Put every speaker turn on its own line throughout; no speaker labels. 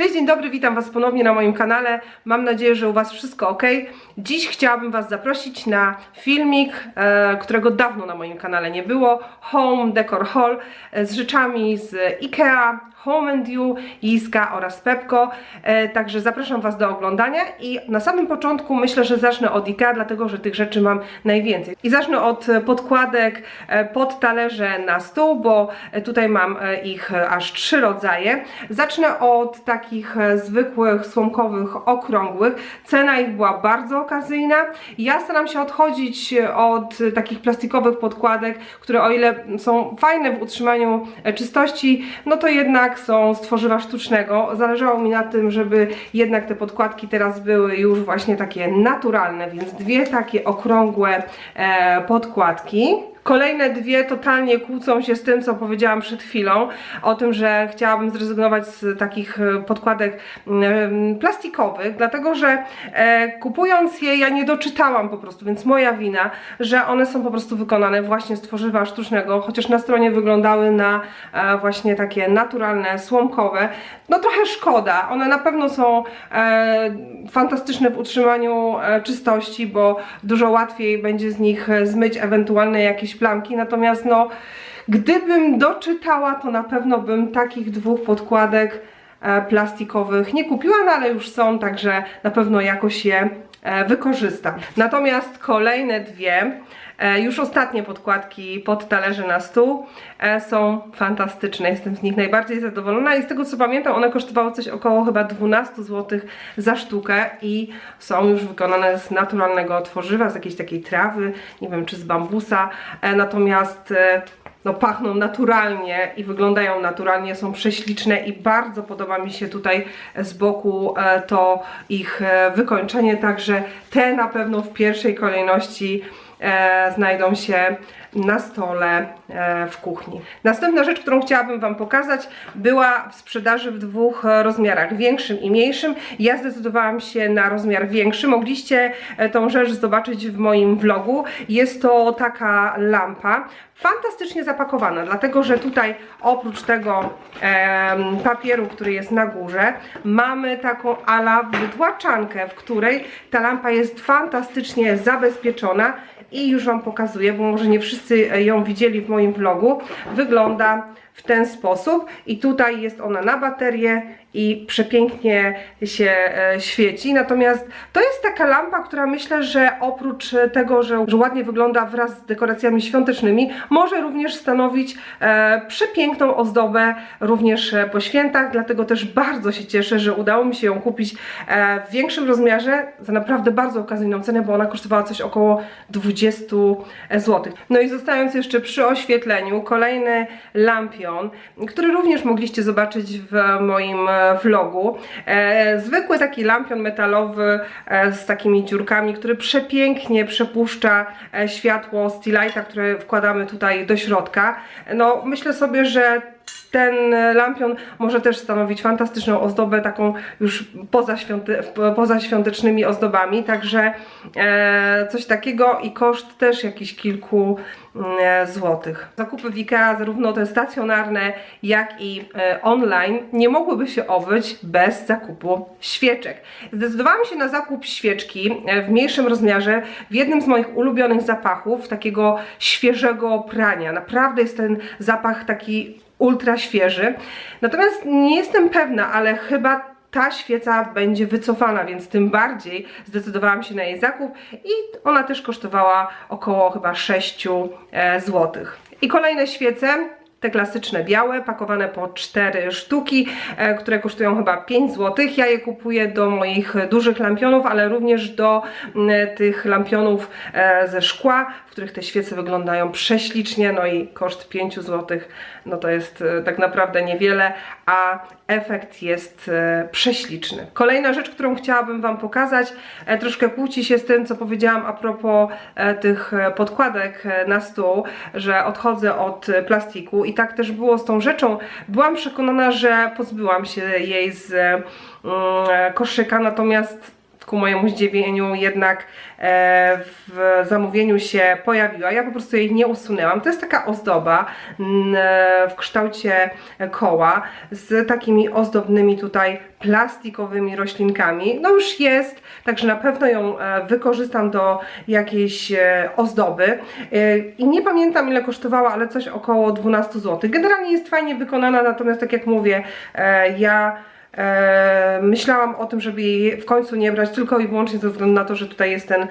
Cześć, dzień dobry, witam Was ponownie na moim kanale. Mam nadzieję, że u Was wszystko ok. Dziś chciałabym Was zaprosić na filmik, e, którego dawno na moim kanale nie było. Home Decor Haul e, z rzeczami z IKEA, Home and You, Jiska oraz Pepco. E, także zapraszam Was do oglądania i na samym początku myślę, że zacznę od IKEA, dlatego że tych rzeczy mam najwięcej. I zacznę od e, podkładek e, pod talerze na stół, bo e, tutaj mam ich aż trzy rodzaje. Zacznę od takich zwykłych, słomkowych, okrągłych. Cena ich była bardzo okazyjna. Ja staram się odchodzić od takich plastikowych podkładek, które o ile są fajne w utrzymaniu czystości, no to jednak są z tworzywa sztucznego. Zależało mi na tym, żeby jednak te podkładki teraz były już właśnie takie naturalne, więc dwie takie okrągłe e, podkładki. Kolejne dwie totalnie kłócą się z tym, co powiedziałam przed chwilą, o tym, że chciałabym zrezygnować z takich e, podkładek mm, plastikowych, dlatego że e, kupując je ja nie doczytałam po prostu, więc moja wina, że one są po prostu wykonane właśnie z tworzywa sztucznego, chociaż na stronie wyglądały na e, właśnie takie naturalne, słomkowe. No trochę szkoda, one na pewno są e, fantastyczne w utrzymaniu e, czystości, bo dużo łatwiej będzie z nich e, zmyć ewentualne jakieś plamki, natomiast no gdybym doczytała, to na pewno bym takich dwóch podkładek e, plastikowych nie kupiła, no ale już są, także na pewno jakoś je e, wykorzystam. Natomiast kolejne dwie, już ostatnie podkładki pod talerze na stół e, są fantastyczne, jestem z nich najbardziej zadowolona i z tego co pamiętam one kosztowały coś około chyba 12 zł za sztukę i są już wykonane z naturalnego tworzywa, z jakiejś takiej trawy, nie wiem czy z bambusa, e, natomiast e, no pachną naturalnie i wyglądają naturalnie, są prześliczne i bardzo podoba mi się tutaj z boku e, to ich e, wykończenie, także te na pewno w pierwszej kolejności e, znajdą się na stole e, w kuchni. Następna rzecz, którą chciałabym Wam pokazać, była w sprzedaży w dwóch e, rozmiarach, większym i mniejszym. Ja zdecydowałam się na rozmiar większy. Mogliście e, tą rzecz zobaczyć w moim vlogu. Jest to taka lampa, fantastycznie zapakowana, dlatego że tutaj oprócz tego em, papieru, który jest na górze, mamy taką ala wytłaczankę, w której ta lampa jest fantastycznie zabezpieczona i już Wam pokazuję, bo może nie wszyscy ją widzieli w moim vlogu. Wygląda w ten sposób i tutaj jest ona na baterię i przepięknie się e, świeci. Natomiast to jest taka lampa, która myślę, że oprócz tego, że, że ładnie wygląda wraz z dekoracjami świątecznymi, może również stanowić e, przepiękną ozdobę również e, po świętach. Dlatego też bardzo się cieszę, że udało mi się ją kupić e, w większym rozmiarze za naprawdę bardzo okazyjną cenę, bo ona kosztowała coś około 20 zł. No i zostając jeszcze przy oświetleniu, kolejny lampion, który również mogliście zobaczyć w moim e, vlogu. E, zwykły taki lampion metalowy e, z takimi dziurkami, który przepięknie przepuszcza światło Stilighta, które wkładamy tutaj do środka. No myślę sobie, że ten lampion może też stanowić fantastyczną ozdobę, taką już poza, świątecznymi ozdobami, także e, coś takiego i koszt też jakiś kilku e, złotych. Zakupy w IKEA, zarówno te stacjonarne, jak i e, online, nie mogłyby się obyć bez zakupu świeczek. Zdecydowałam się na zakup świeczki e, w mniejszym rozmiarze, w jednym z moich ulubionych zapachów, takiego świeżego prania. Naprawdę jest ten zapach taki ultra świeży. Natomiast nie jestem pewna, ale chyba ta świeca będzie wycofana, więc tym bardziej zdecydowałam się na jej zakup i ona też kosztowała około chyba 6 zł. I kolejne świece, te klasyczne białe, pakowane po 4 sztuki, e, które kosztują chyba 5 zł. Ja je kupuję do moich dużych lampionów, ale również do tych lampionów e, ze szkła, w których te świece wyglądają prześlicznie, no i koszt 5 zł, no to jest e, tak naprawdę niewiele, a efekt jest e, prześliczny. Kolejna rzecz, którą chciałabym Wam pokazać, e, troszkę kłóci się z tym, co powiedziałam a propos e, tych podkładek na stół, że odchodzę od plastiku i tak też było z tą rzeczą. Byłam przekonana, że pozbyłam się jej z mm, koszyka, natomiast ku mojemu zdziwieniu jednak e, w zamówieniu się pojawiła. Ja po prostu jej nie usunęłam. To jest taka ozdoba e, w kształcie koła z takimi ozdobnymi tutaj plastikowymi roślinkami. No już jest, także na pewno ją e, wykorzystam do jakiejś ozdoby. I nie pamiętam ile kosztowała, ale coś około 12 zł. Generalnie jest fajnie wykonana, natomiast tak jak mówię, ja myślałam o tym, żeby jej w końcu nie brać tylko i wyłącznie ze względu na to, że tutaj jest ten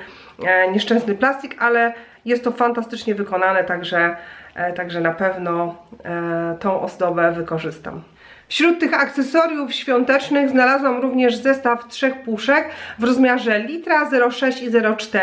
e, nieszczęsny plastik, ale jest to fantastycznie wykonane, także, e, także na pewno e, tą ozdobę wykorzystam. Wśród tych akcesoriów świątecznych znalazłam również zestaw trzech puszek w rozmiarze litra 0,6 i 0,4.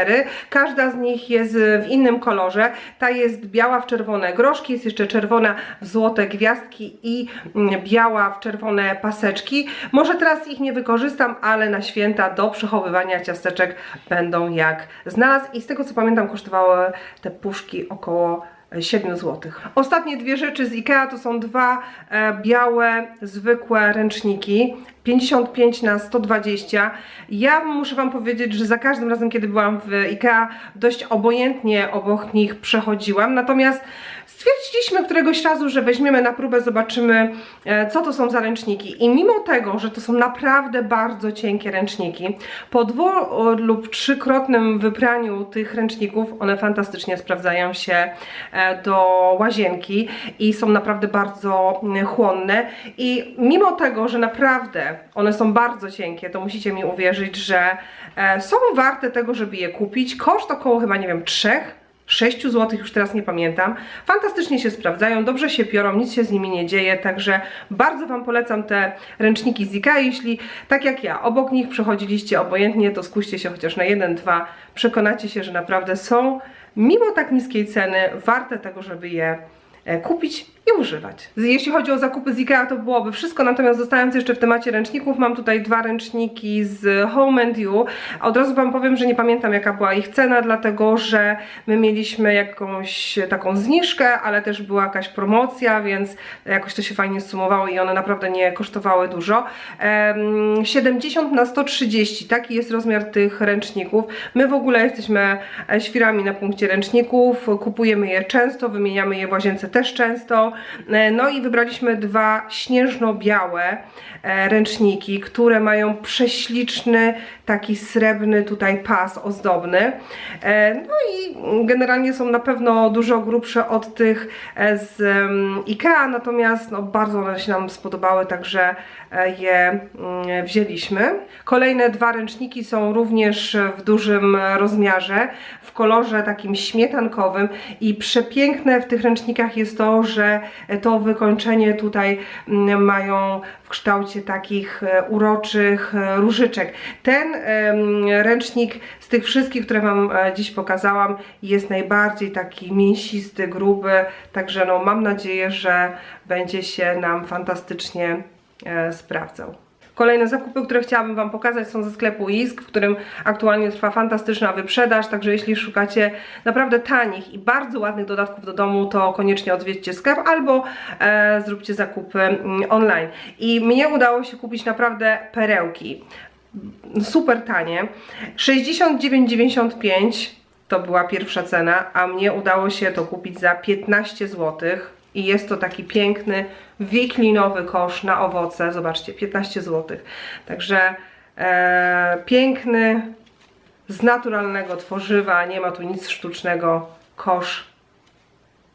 Każda z nich jest w innym kolorze. Ta jest biała w czerwone groszki, jest jeszcze czerwona w złote gwiazdki i mm, biała w czerwone paseczki. Może teraz ich nie wykorzystam, ale na święta do przechowywania ciasteczek będą jak znalazł. I z tego co pamiętam kosztowały te puszki około 7 zł. Ostatnie dwie rzeczy z IKEA to są dwa e, białe, zwykłe ręczniki. 55 na 120. Ja muszę Wam powiedzieć, że za każdym razem, kiedy byłam w IKEA, dość obojętnie obok nich przechodziłam. Natomiast stwierdziliśmy któregoś razu, że weźmiemy na próbę, zobaczymy, e, co to są za ręczniki. I mimo tego, że to są naprawdę bardzo cienkie ręczniki, po dwu lub trzykrotnym wypraniu tych ręczników, one fantastycznie sprawdzają się e, do łazienki i są naprawdę bardzo mm, chłonne. I mimo tego, że naprawdę one są bardzo cienkie, to musicie mi uwierzyć, że e, są warte tego, żeby je kupić. Koszt około chyba, nie wiem, 3 6 zł, już teraz nie pamiętam. Fantastycznie się sprawdzają, dobrze się piorą, nic się z nimi nie dzieje, także bardzo Wam polecam te ręczniki z IKEA. Jeśli tak jak ja, obok nich przechodziliście obojętnie, to skuście się chociaż na jeden, dwa, przekonacie się, że naprawdę są, mimo tak niskiej ceny, warte tego, żeby je kupić i używać. Jeśli chodzi o zakupy z IKEA, to byłoby wszystko, natomiast zostając jeszcze w temacie ręczników, mam tutaj dwa ręczniki z Home and You. Od razu Wam powiem, że nie pamiętam jaka była ich cena, dlatego że my mieliśmy jakąś taką zniżkę, ale też była jakaś promocja, więc jakoś to się fajnie sumowało i one naprawdę nie kosztowały dużo. Em, 70 na 130, taki jest rozmiar tych ręczników. My w ogóle jesteśmy e, świrami na punkcie ręczników, kupujemy je często, wymieniamy je w łazience też często. E, No i wybraliśmy dwa śnieżno-białe e, ręczniki, które mają prześliczny, taki srebrny tutaj pas ozdobny. E, No i generalnie są na pewno dużo grubsze od tych z Ikea, natomiast no, bardzo one się nam spodobały, także je mm, wzięliśmy. Kolejne dwa ręczniki są również w dużym rozmiarze, w kolorze takim śmietankowym i przepiękne w tych ręcznikach jest to, że to wykończenie tutaj mm, mają w kształcie takich e, uroczych e, różyczek. Ten ręcznik z tych wszystkich, które Wam e, dziś pokazałam, jest najbardziej taki mięsisty, gruby, także no, mam nadzieję, że będzie się nam fantastycznie e, sprawdzał. Kolejne zakupy, które chciałabym Wam pokazać są ze sklepu ISK, w którym aktualnie trwa fantastyczna wyprzedaż, także jeśli szukacie naprawdę tanich i bardzo ładnych dodatków do domu, to koniecznie odwiedźcie sklep albo e, zróbcie zakupy mm, online. I mnie udało się kupić naprawdę perełki. Super tanie. 69,95 to była pierwsza cena, a mnie udało się to kupić za 15 zł. I jest to taki piękny, wiklinowy kosz na owoce. Zobaczcie, 15 zł. Także e, piękny, z naturalnego tworzywa, nie ma tu nic sztucznego, kosz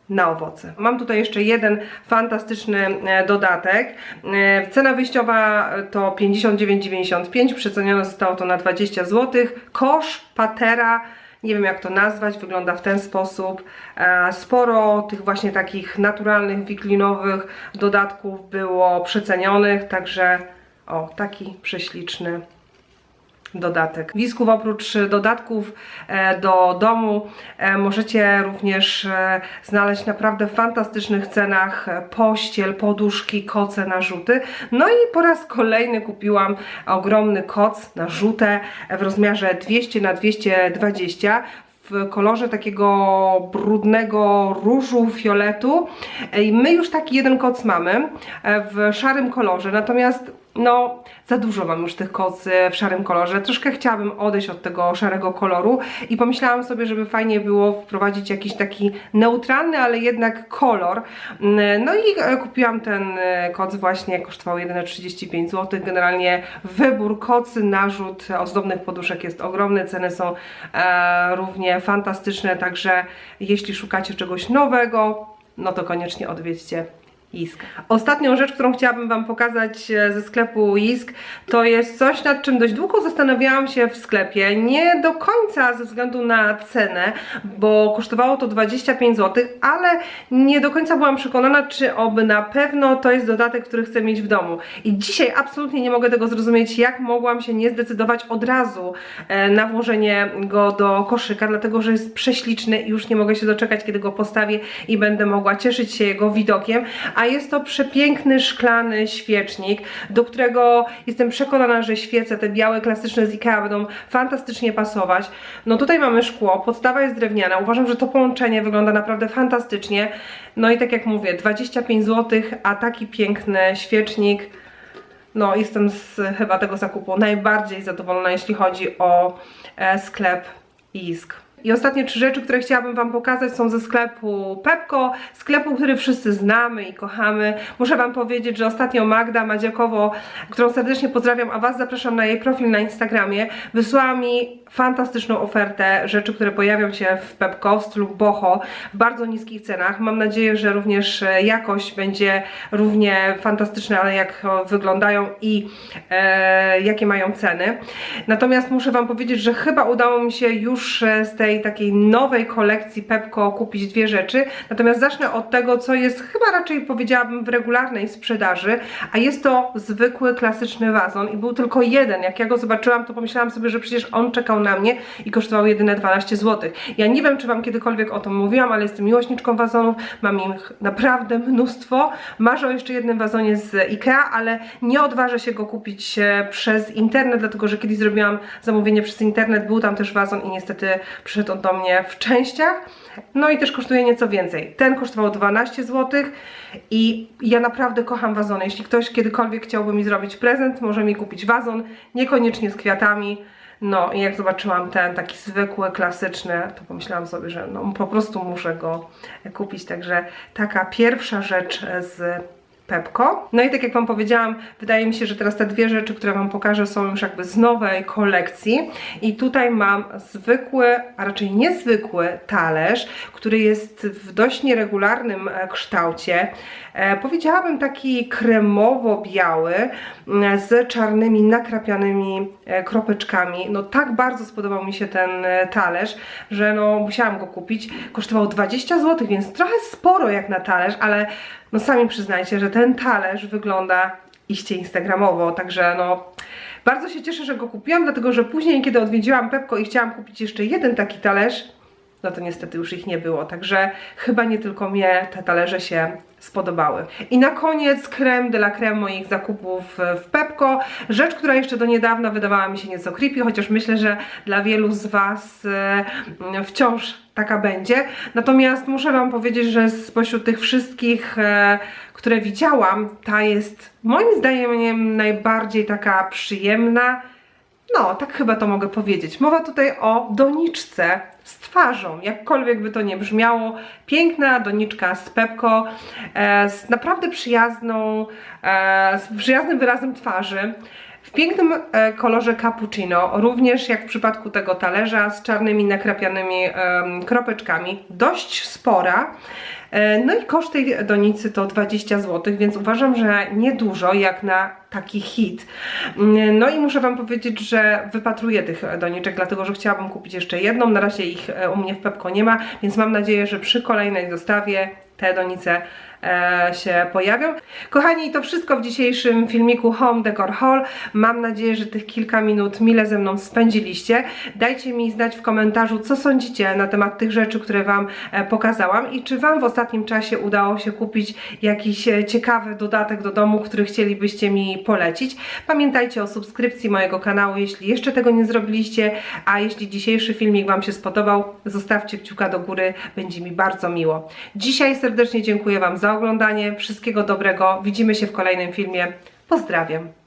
na owoce. Mam tutaj jeszcze jeden fantastyczny e, dodatek. E, Cena wyjściowa to 59,95, przecenione zostało to na 20 zł. Kosz Patera, nie wiem jak to nazwać, wygląda w ten sposób. E, Sporo tych właśnie takich naturalnych, wiklinowych dodatków było przecenionych, także o, taki prześliczny dodatek. Wisków oprócz dodatków e, do domu e, możecie również e, znaleźć naprawdę w fantastycznych cenach e, pościel, poduszki, koce na rzuty. No i po raz kolejny kupiłam ogromny koc na w rozmiarze 200 na 220 w kolorze takiego brudnego różu, fioletu. I my już taki jeden koc mamy e, w szarym kolorze, natomiast no, za dużo mam już tych kocy w szarym kolorze. Troszkę chciałabym odejść od tego szarego koloru i pomyślałam sobie, żeby fajnie było wprowadzić jakiś taki neutralny, ale jednak kolor. Mm, No i e, kupiłam ten e, koc właśnie, kosztował jedyne 35 zł. Generalnie wybór kocy, narzut ozdobnych poduszek jest ogromny, ceny są e, równie fantastyczne, także jeśli szukacie czegoś nowego, no to koniecznie odwiedźcie Isk. Ostatnią rzecz, którą chciałabym Wam pokazać e, ze sklepu Isk, to jest coś, nad czym dość długo zastanawiałam się w sklepie. Nie do końca ze względu na cenę, bo kosztowało to 25 zł, ale nie do końca byłam przekonana, czy oby na pewno to jest dodatek, który chcę mieć w domu. I dzisiaj absolutnie nie mogę tego zrozumieć, jak mogłam się nie zdecydować od razu e, na włożenie go do koszyka, dlatego że jest prześliczny i już nie mogę się doczekać, kiedy go postawię i będę mogła cieszyć się jego widokiem. A jest to przepiękny szklany świecznik, do którego jestem przekonana, że świece te białe, klasyczne z IKEA będą fantastycznie pasować. No tutaj mamy szkło, podstawa jest drewniana. Uważam, że to połączenie wygląda naprawdę fantastycznie. No i tak jak mówię, 25 zł, a taki piękny świecznik. No, jestem z chyba tego zakupu najbardziej zadowolona, jeśli chodzi o e, sklep Isk. I ostatnie trzy rzeczy, które chciałabym Wam pokazać są ze sklepu Pepko, sklepu, który wszyscy znamy i kochamy. Muszę Wam powiedzieć, że ostatnio Magda Madziakowo, którą serdecznie pozdrawiam, a Was zapraszam na jej profil na Instagramie, wysłała mi fantastyczną ofertę rzeczy, które pojawią się w Pepko w stylu boho w bardzo niskich cenach. Mam nadzieję, że również e, jakość będzie równie fantastyczna, ale jak wyglądają i e, jakie mają ceny. Natomiast muszę Wam powiedzieć, że chyba udało mi się już e, z tej takiej nowej kolekcji Pepko kupić dwie rzeczy. Natomiast zacznę od tego, co jest chyba raczej powiedziałabym w regularnej sprzedaży, a jest to zwykły, klasyczny wazon i był tylko jeden. Jak ja go zobaczyłam, to pomyślałam sobie, że przecież on czekał na mnie i kosztował jedyne 12 zł. Ja nie wiem, czy Wam kiedykolwiek o tym mówiłam, ale jestem miłośniczką wazonów, mam ich naprawdę mnóstwo. Marzę o jeszcze jednym wazonie z Ikea, ale nie odważę się go kupić e, przez internet, dlatego że kiedyś zrobiłam zamówienie przez internet, był tam też wazon i niestety przyszedł on do mnie w częściach. No i też kosztuje nieco więcej. Ten kosztował 12 zł i ja naprawdę kocham wazony. Jeśli ktoś kiedykolwiek chciałby mi zrobić prezent, może mi kupić wazon, niekoniecznie z kwiatami. No i jak zobaczyłam ten taki zwykły, klasyczny, to pomyślałam sobie, że no po prostu muszę go kupić. Także taka pierwsza rzecz z Pepko. No i tak jak Wam powiedziałam, wydaje mi się, że teraz te dwie rzeczy, które Wam pokażę są już jakby z nowej kolekcji i tutaj mam zwykły, a raczej niezwykły talerz, który jest w dość nieregularnym e, kształcie. E, powiedziałabym taki kremowo-biały m, z czarnymi nakrapianymi e, kropeczkami. No tak bardzo spodobał mi się ten e, talerz, że no musiałam go kupić. Kosztował 20 zł, więc trochę sporo jak na talerz, ale no sami przyznajcie, że ten talerz wygląda iście instagramowo, także no bardzo się cieszę, że go kupiłam, dlatego że później, kiedy odwiedziłam Pepko i chciałam kupić jeszcze jeden taki talerz, no to niestety już ich nie było, także chyba nie tylko mnie te talerze się spodobały. I na koniec creme de la creme moich zakupów w Pepko. Rzecz, która jeszcze do niedawna wydawała mi się nieco creepy, chociaż myślę, że dla wielu z Was e, wciąż taka będzie. Natomiast muszę Wam powiedzieć, że spośród tych wszystkich, e, które widziałam, ta jest moim zdaniem najbardziej taka przyjemna, no, tak chyba to mogę powiedzieć. Mowa tutaj o doniczce z twarzą, jakkolwiek by to nie brzmiało. Piękna doniczka z Pepko, e, z naprawdę przyjazną, e, z przyjaznym wyrazem twarzy. W pięknym e, kolorze cappuccino, również jak w przypadku tego talerza z czarnymi nakrapianymi kropeczkami, dość spora. E, No i koszt tej donicy to 20 zł, więc uważam, że niedużo jak na taki hit. Mm, No i muszę Wam powiedzieć, że wypatruję tych doniczek, dlatego że chciałabym kupić jeszcze jedną. Na razie ich e, u mnie w Pepko nie ma, więc mam nadzieję, że przy kolejnej dostawie te donice się pojawią. Kochani, to wszystko w dzisiejszym filmiku Home Decor Haul. Mam nadzieję, że tych kilka minut mile ze mną spędziliście. Dajcie mi znać w komentarzu, co sądzicie na temat tych rzeczy, które Wam e, pokazałam i czy Wam w ostatnim czasie udało się kupić jakiś e, ciekawy dodatek do domu, który chcielibyście mi polecić. Pamiętajcie o subskrypcji mojego kanału, jeśli jeszcze tego nie zrobiliście, a jeśli dzisiejszy filmik Wam się spodobał, zostawcie kciuka do góry, będzie mi bardzo miło. Dzisiaj serdecznie dziękuję Wam oglądanie, wszystkiego dobrego, widzimy się w kolejnym filmie, pozdrawiam.